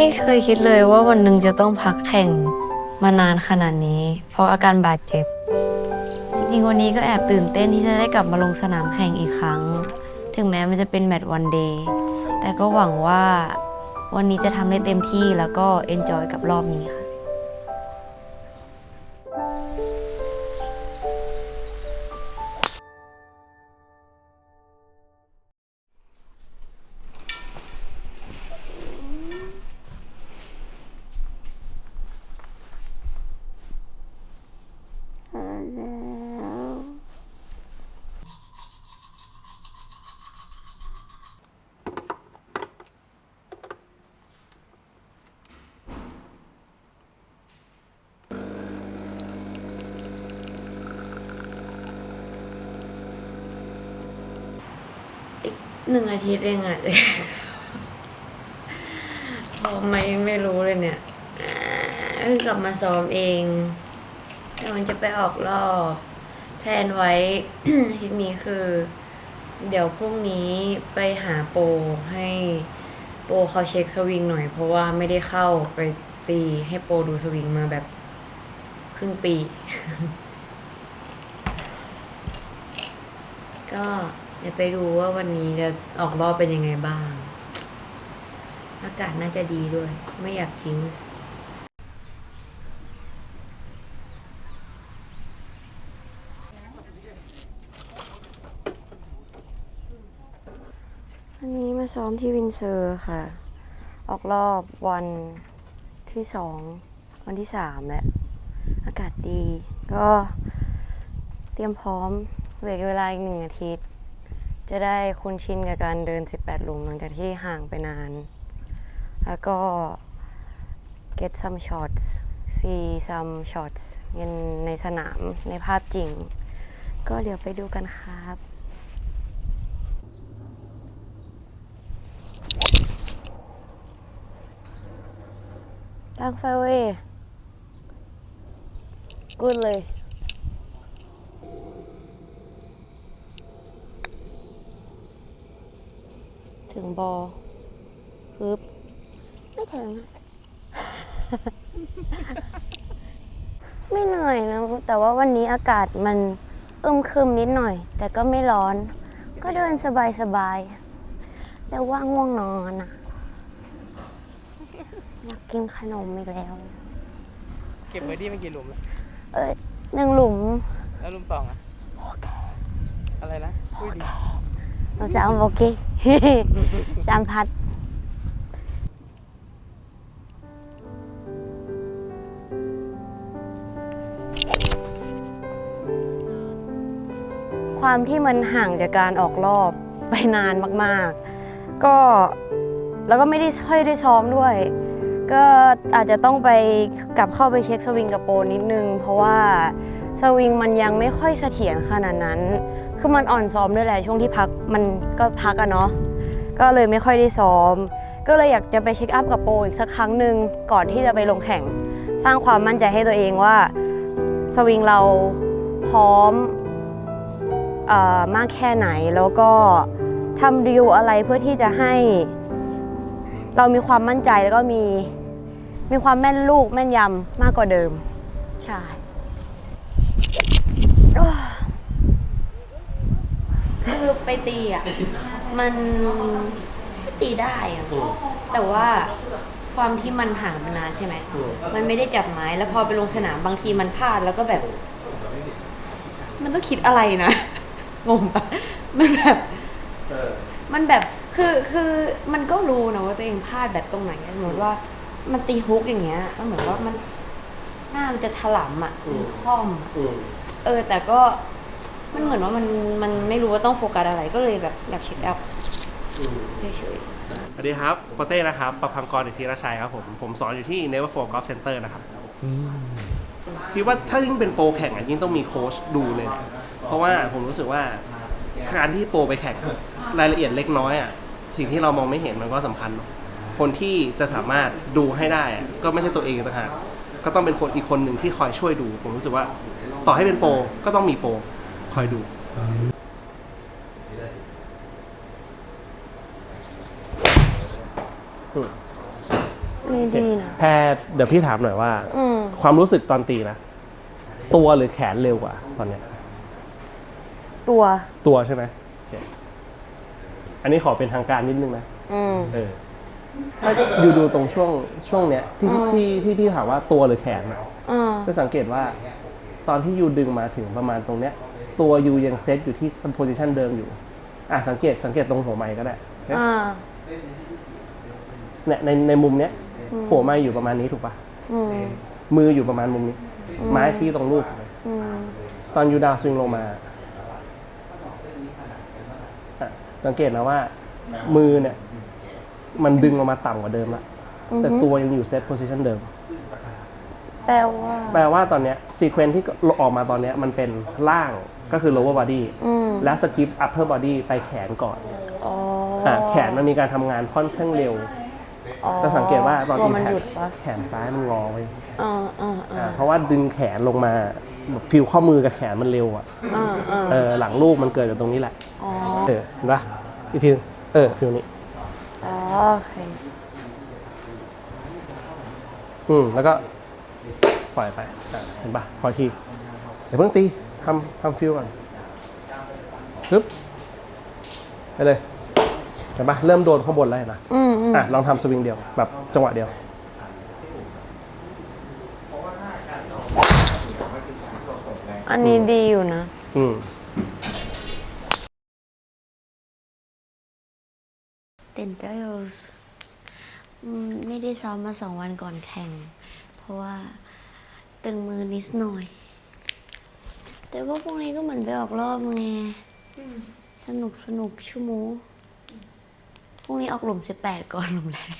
ไม่เคยคิดเลยว่าวันหนึ่งจะต้องพักแข่งมานานขนาดนี้ เพราะอาการบาดเจ็บ จริงๆ วันนี้ก็แอบตื่นเต้นที่จะได้กลับมาลงสนามแข่งอีกครั้ง ถึงแม้มันจะเป็นแมตช์วันเดย์แต่ก็หวังว่าวันนี้จะทำได้เต็มที่แล้วก็เอนจอยกับรอบนี้ค่ะ หนึ่งอาทิตย์เองอะพอไมยังไม่รู้เลยเนี่ยเพิ่งกลับมาซ้อมเอง แต่มันจะไปออกรอบแพลนไว้ อาทิตย์นี้คือ เดี๋ยวพรุ่งนี้ไปหาโปรให้โปรเขาเช็คสวิงหน่อย เพราะว่าไม่ได้เข้าไปตีให้โปรดูสวิงมาแบบครึ่งปี ก็ เดี๋ยวไปดูว่าวันนี้จะออกรอบเป็นยังไงบ้าง อากาศน่าจะดีด้วย ไม่อยากจิ้งวันนี้มาซ้อมที่วินเซอร์ค่ะ ออกรอบวันที่สองวันที่สามแหละ อากาศดี ก็เตรียมพร้อมเหลือเวลาอีกหนึ่งอาทิตย์ จะได้คุ้นชินกับการเดิน 18 หลุมหลังจากที่ห่างไปนาน แล้วก็ get some shots see some shots ในในสนามในภาพจริง ก็เดี๋ยวไปดูกันครับตั้งไฟเว้ยกุดเลย ถึงบอปึ๊บไม่ถึง ไม่เหนื่อยนะแต่ว่าวันนี้อากาศมันอึมครึมนิดหน่อย แต่ก็ไม่ร้อน ก็เดินสบายสบายๆแต่ว่าง่วงนอนอะอยากกินขนมอีกแล้ว เก็บไว้ที่มันกี่หลุมแล้วเออหนึ่งหลุม แล้วหลุมสองอะอะไรนะพูดดีเราจะเอาโอเค สามพัดความที่มันห่างจากการออกรอบไปนานมากๆ ก็แล้วก็ไม่ได้ค่อยได้ซ้อมด้วย ก็อาจจะต้องไปกลับเข้าไปเช็คสวิงกับโปนิดนึง เพราะว่าสวิงมันยังไม่ค่อยเสถียรขนาดนั้น คือมันอ่อนซ้อมด้วยแหละช่วงที่พักมันก็พักอะเนาะก็เลยไม่ค่อยได้ซ้อม ก็เลยอยากจะไปเช็คอัพกับโปรอีกสักครั้งหนึ่งก่อนที่จะไปลงแข่ง สร้างความมั่นใจให้ตัวเองว่าสวิงเราพร้อมอมากแค่ไหนแล้วก็ทำดีลอะไรเพื่อที่จะให้ เรามีความมั่นใจแล้วก็มีมีความแม่นลูกแม่นยำมากกว่าเดิม ใช่ คือไปตีอะ มันก็ตีได้อะแต่ว่าความที่มันห่างมานานใช่ไหมมันไม่ได้จับไม้ แล้วพอไปลงสนามบางทีมันพลาดแล้วก็แบบ มันต้องคิดอะไรนะ งงปะมันแบบมันแบบคือคือมันก็รู้นะว่าตัวเองพลาดแบบตรงไหนสมมติว่ามันตีฮุกอย่างเงี้ยมันเหมือนว่ามันหน้ามันจะถลำอะมันคล่อมอะเออ แต่ก็ มันเหมือนว่ามันมันไม่รู้ว่าต้องโฟกัสอะไรก็เลยแบบอยากเช็คอัพเฉยสวัสดีครับโปเต้นะครับ ประพังกรอิทธิรชัยครับผม ผมสอนอยู่ที่ Never For Golf Center นะครับคิดว่าถ้ายิ่งเป็นโปรแข่งอะยิ่งต้องมีโค้ชดูเลยนะเพราะว่าผมรู้สึกว่าการที่โปรไปแข่งรายละเอียดเล็กน้อยอะสิ่งที่เรามองไม่เห็นมันก็สำคัญเนอะคนที่จะสามารถดูให้ได้อะก็ไม่ใช่ตัวเองต่างหากก็ต้องเป็นคนอีกคนหนึ่งที่คอยช่วยดู ผมรู้สึกว่า ต่อให้เป็นโปรก็ต้องมีโปรค อยดูอืมนี่ดีนะ แพรเดี๋ยวพี่ถามหน่อยว่า อืม ความรู้สึกตอนตีนะ ตัวหรือแขนเร็วกว่า ตอนเนี้ย ตัว ตัวใช่ไหมโอเคอันนี้ขอเป็นทางการนิดนึงนะ อืม เออ ถ้าอยู่ดูตรงช่วงช่วงเนี้ยที่อืมที่ที่ที่ถามว่าตัวหรือแขนอะอ่า จะสังเกตว่า ตอนที่ยูดึงมาถึงประมาณตรงเนี้ย ตัวยูยังเซตอยู่ที่โพซิชันเดิมอยู่ อะสังเกตสังเกตตรงหัวไม้ก็ได้โอเคอ่าเนี่ยในในมุมเนี้ยอืมหัวไม้อยู่ประมาณนี้ถูกปะอืมมืออยู่ประมาณมุมนี้อืมไม้ชี้ตรงรูปเลยอืมตอนยูดาวสวิงลงมาอะสังเกตนะว่า มือเนี่ย มันดึงลงมาต่ำกว่าเดิมละแต่ตัวยังอยู่เซตโพซิชันเดิม แปลว่า แปลว่าตอนเนี้ยซีเควนซ์ที่ออกมาตอนเนี้ยมันเป็นล่างก็คือ lower body อืมและสกิป upper body ไปแขนก่อนอ๋ออะแขนมันมีการทำงานค่อนข้างเร็วอ๋อจะสังเกตว่าตอนตัวที่มันแขหนยุดปะแขนซ้ายมันงอไว้อ่าอ่าอะอ่าเพราะว่าดึงแขนลงมาแบบฟิลข้อมือกับแขนมันเร็วอะอ่าอ่าเออหลังลูกมันเกิดจากตรงนี้แหละ อ๋อเออเห็นปะอีกทีนึงเออฟิลนี้ อ๋อโอเคอืมแล้วก็ ปล่อยไปอะเห็นปะพอทีเดี๋ยวเพิ่งตีทำทำฟิลก่อนปึ๊บไปเลย เห็นปะเริ่มโดนข้างบนแล้วเห็นปะอืมอืมอะลองทำสวิงเดียว แบบจังหวะเดียวอันนี้ดีอยู่นะ อืมเต้นเจลส์ไม่ได้ซ้อมมาสองวันก่อนแข่งเพ ราะว่าตึงมือนิดหน่อย แต่ว่าพรุ่งนี้ก็เหมือนไปออกรอบไงสนุกสนุกชั่วโมงพรุ่งนี้ออกหลุมสิบแปดก่อนหลุมแรก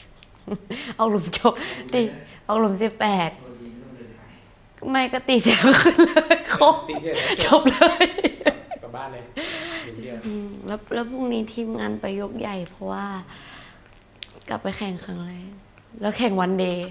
ออกหลุมจบดิออกหลุมสิบแปดไม่ก็ตีเสียขึ้นเลยครบตีเสร็จจบเลยกลับบ้านเลยถึงเดียวอืมแล้วแล้วพรุ่งนี้ทีมงานไปยกใหญ่เพราะว่า กลับไปแข่งครั้งแรกแล้วแข่งวันเดย์